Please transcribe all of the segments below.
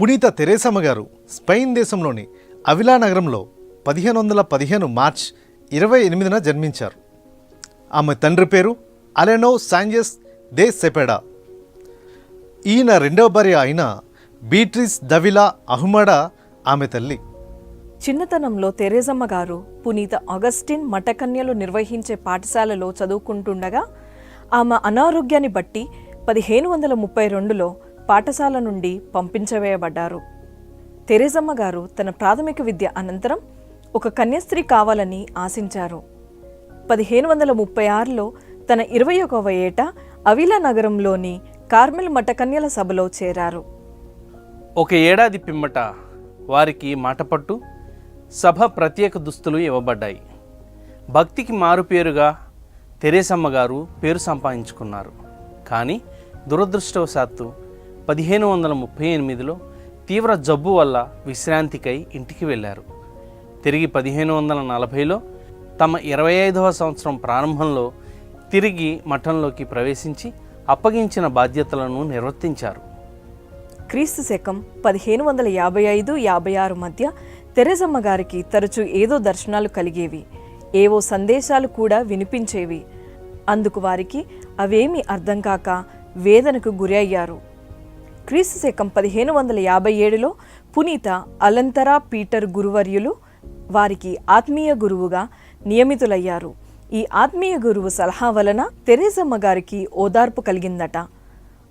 పునీత తెరేసమ్మ గారు స్పెయిన్ దేశంలోని అవిలా నగరంలో పదిహేను వందల పదిహేను మార్చ్ ఇరవై ఎనిమిదిన జన్మించారు. ఆమె తండ్రి పేరు అలెనో సాంజెస్ దే సెపెడా. ఈయన రెండవ భార్య అయిన బీట్రిస్ దవిలా అహుమడా ఆమె తల్లి. చిన్నతనంలో తెరేజమ్మ గారు పునీత అగస్టిన్ మఠకన్యలు నిర్వహించే పాఠశాలలో చదువుకుంటుండగా ఆమె అనారోగ్యాన్ని బట్టి పదిహేను వందల ముప్పై రెండులో పాఠశాల నుండి పంపించవేయబడ్డారు. తెరేజమ్మ గారు తన ప్రాథమిక విద్య అనంతరం ఒక కన్యాస్త్రీ కావాలని ఆశించారు. పదిహేను వందల ముప్పై ఆరులో తన ఇరవై ఒకవ ఏట అవిలా నగరంలోని కార్మెల్ మఠకన్యల సభలో చేరారు. ఒక ఏడాది పిమ్మట వారికి మాటపట్టు సభ ప్రత్యేక దుస్తులు ఇవ్వబడ్డాయి. భక్తికి మారుపేరుగా తెరేసమ్మ గారు పేరు సంపాదించుకున్నారు. కానీ దురదృష్టవశాత్తు పదిహేను వందల ముప్పై ఎనిమిదిలో తీవ్ర జబ్బు వల్ల విశ్రాంతికై ఇంటికి వెళ్ళారు. తిరిగి పదిహేను వందల నలభైలో తమ ఇరవై ఐదవ సంవత్సరం ప్రారంభంలో తిరిగి మఠంలోకి ప్రవేశించి అప్పగించిన బాధ్యతలను నిర్వర్తించారు. క్రీస్తు శకం పదిహేను వందల యాభై ఐదు యాభై ఆరు మధ్య తెరెజమ్మ గారికి తరచూ ఏదో దర్శనాలు కలిగేవి. ఏవో సందేశాలు కూడా వినిపించేవి. అందుకు వారికి అవేమీ అర్థం కాక వేదనకు గురి అయ్యారు క్రీస్తు శకం పదిహేను వందల యాభై ఏడులో పునీత అలంతరా పీటర్ గురువర్యులు వారికి ఆత్మీయ గురువుగా నియమితులయ్యారు. ఈ ఆత్మీయ గురువు సలహా వలన తెరేజమ్మ గారికి ఓదార్పు కలిగిందట.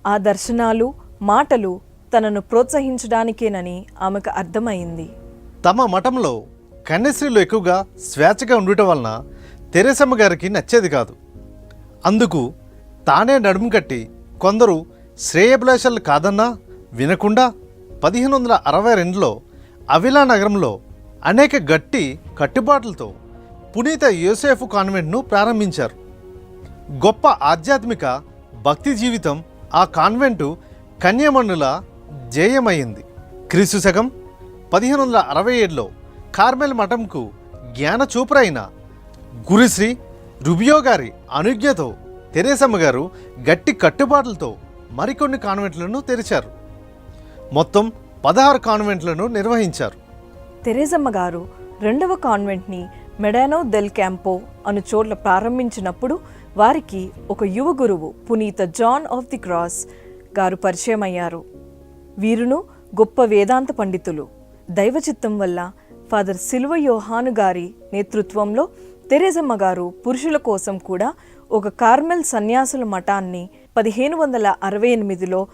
ఆ దర్శనాలు మాటలు తనను ప్రోత్సహించడానికేనని ఆమెకు అర్థమైంది. తమ మఠంలో కన్యశ్రీలు ఎక్కువగా స్వేచ్ఛగా ఉండటం వలన తెరేసమ్మ గారికి నచ్చేది కాదు. అందుకు తానే నడుము కట్టి కొందరు శ్రేయభిలాషాలు కాదన్నా వినకుండా పదిహేను వందల అరవై రెండులో అవిలా నగరంలో అనేక గట్టి కట్టుబాట్లతో పునీత యూసేఫ్ కాన్వెంట్ను ప్రారంభించారు. గొప్ప ఆధ్యాత్మిక భక్తి జీవితం ఆ కాన్వెంటు కన్యమణుల జేయమైంది క్రీస్తు శకం పదిహేను వందల అరవై ఏడులో కార్మెల్ మఠంకు జ్ఞాన చూపురైన గురుశ్రీ రుబియో గారి అనుజ్ఞతో తెరేసమ్మ గారు గట్టి కట్టుబాట్లతో మరికొన్ని కాన్వెంట్లను తెరిచారు. మొత్తం పదహారు కాన్వెంట్లను నిర్వహించారు. తెరేజమ్మ గారు రెండవ కాన్వెంట్ని మెడానో దెల్ క్యాంపో అను చోట్ల ప్రారంభించినప్పుడు వారికి ఒక యువ గురువు పునీత జాన్ ఆఫ్ ది క్రాస్ గారు పరిచయం అయ్యారు వీరును గొప్ప వేదాంత పండితులు దైవచిత్తం వల్ల ఫాదర్ సిల్వ యోహాను గారి నేతృత్వంలో తెరేజమ్మ గారు పురుషుల కోసం కూడా ఒక కార్మెల్ సన్యాసుల మఠాన్ని పదిహేను వందల అరవై ఎనిమిదిలో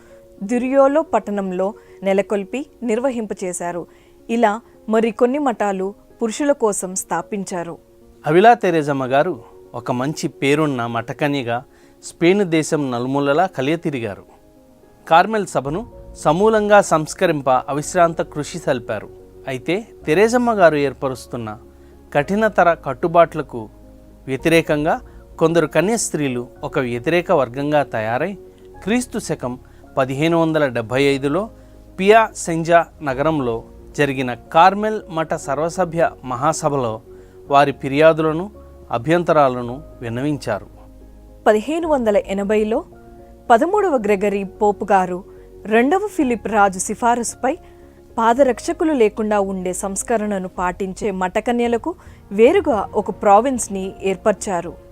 దుర్యోలో పట్టణంలో నెలకొల్పి నిర్వహింపచేశారు ఇలా మరికొన్ని మఠాలు పురుషుల కోసం స్థాపించారు. అవిలా తెరేజమ్మ గారు ఒక మంచి పేరున్న మఠకన్యగా స్పెయిన్ దేశం నలుమూలలా కలియతిరిగారు. కార్మెల్ సభను సమూలంగా సంస్కరింప అవిశ్రాంత కృషి సల్పారు అయితే తెరేజమ్మ గారు ఏర్పరుస్తున్న కఠినతర కట్టుబాట్లకు వ్యతిరేకంగా కొందరు కన్యస్త్రీలు ఒక వ్యతిరేక వర్గంగా తయారై క్రీస్తు శకం పదిహేను వందల డెబ్భై ఐదులో పియా సెంజా నగరంలో జరిగిన కార్మెల్ మఠ సర్వసభ్య మహాసభలో వారి ఫిర్యాదులను అభ్యంతరాలను విన్నవించారు. పదిహేను వందల ఎనభైలో పదమూడవ గ్రెగరీ పోపు గారు రెండవ ఫిలిప్ రాజు సిఫారసుపై పాదరక్షకులు లేకుండా ఉండే సంస్కరణను పాటించే మఠకన్యలకు వేరుగా ఒక ప్రావిన్స్ని ఏర్పరిచారు.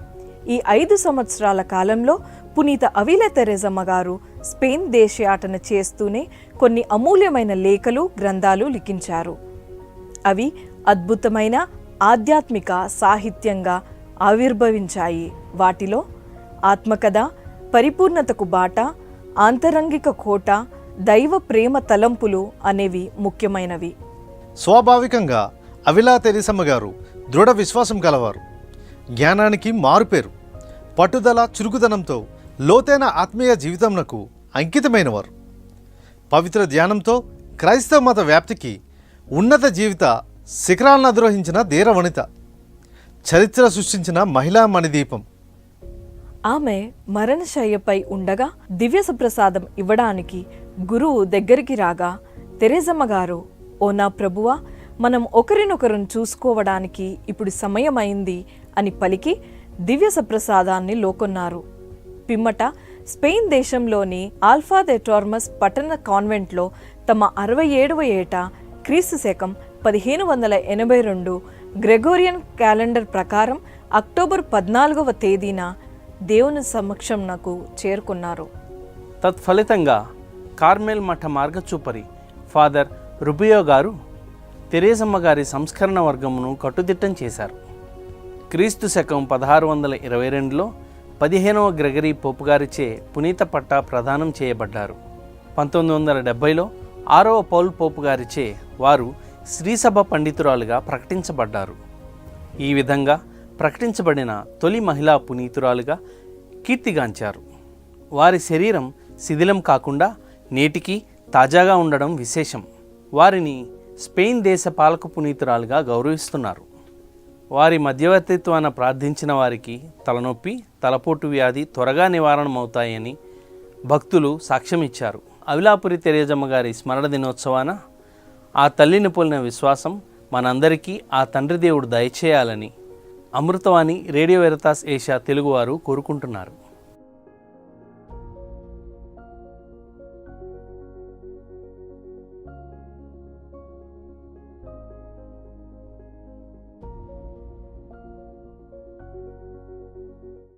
ఈ ఐదు సంవత్సరాల కాలంలో పునీత అవిల తెరెజమ్మ గారు స్పెయిన్ దేశయాటన చేస్తూనే కొన్ని అమూల్యమైన లేఖలు గ్రంథాలు లిఖించారు. అవి అద్భుతమైన ఆధ్యాత్మిక సాహిత్యంగా ఆవిర్భవించాయి. వాటిలో ఆత్మకథ పరిపూర్ణతకు బాట ఆంతరంగిక కోట దైవ ప్రేమ తలంపులు అనేవి ముఖ్యమైనవి. స్వాభావికంగా అవిలా తెరిసమ్మ గారు దృఢ విశ్వాసం కలవారు జ్ఞానానికి మారుపేరు. పట్టుదల చురుకుదనంతో లోతైన ఆత్మీయ జీవితంకు అంకితమైనవారు. పవిత్ర ధ్యానంతో క్రైస్తవ మత వ్యాప్తికి ఉన్నత జీవిత శిఖరాలను అధిరోహించిన ధీరవనిత చరిత్ర సృష్టించిన మహిళా మణిదీపం. ఆమె మరణశయ్యపై ఉండగా దివ్య సుప్రసాదం ఇవ్వడానికి గురువు దగ్గరికి రాగా తెరేజమ్మ గారు ఓ నా ప్రభువా మనం ఒకరినొకరును చూసుకోవడానికి ఇప్పుడు సమయమైంది అని పలికి దివ్య సప్రసాదాన్ని లోకొన్నారు. పిమ్మట స్పెయిన్ దేశంలోని ఆల్ఫా దే టోర్మస్ పట్టణ కాన్వెంట్లో తమ అరవై ఏడవ ఏట క్రీస్తు శకం పదిహేను వందల ఎనభై రెండు గ్రెగోరియన్ క్యాలెండర్ ప్రకారం అక్టోబర్ పద్నాలుగవ తేదీన దేవుని సమక్షంనకు చేరుకున్నారు. తత్ఫలితంగా కార్మెల్ మఠ మార్గచూపరి ఫాదర్ రుబియో గారు తెరేసమ్మ గారి సంస్కరణ వర్గమును కట్టుదిట్టం చేశారు. క్రీస్తు శకం పదహారు వందల ఇరవై రెండులో పదిహేనవ గ్రెగరీ పోపు గారిచే పునీత పట్టా ప్రదానం చేయబడ్డారు. పంతొమ్మిది వందల డెబ్బైలో ఆరవ పౌల్ పోపు గారిచే వారు శ్రీసభ పండితురాలుగా ప్రకటించబడ్డారు. ఈ విధంగా ప్రకటించబడిన తొలి మహిళా పునీతురాలుగా కీర్తిగాంచారు. వారి శరీరం శిథిలం కాకుండా నేటికి తాజాగా ఉండడం విశేషం. వారిని స్పెయిన్ దేశ పాలక పునీతురాలుగా గౌరవిస్తున్నారు. వారి మధ్యవర్తిత్వాన ప్రార్థించిన వారికి తలనొప్పి తలపోటు వ్యాధి త్వరగా నివారణమవుతాయని భక్తులు సాక్ష్యం ఇచ్చారు అవిలాపురి తెరేజమ్మ గారి స్మరణ దినోత్సవాన ఆ తల్లిని పోలిన విశ్వాసం మనందరికీ ఆ తండ్రి దేవుడు దయచేయాలని అమృతవాణి రేడియో వెరతాస్ ఏషియా తెలుగువారు కోరుకుంటున్నారు.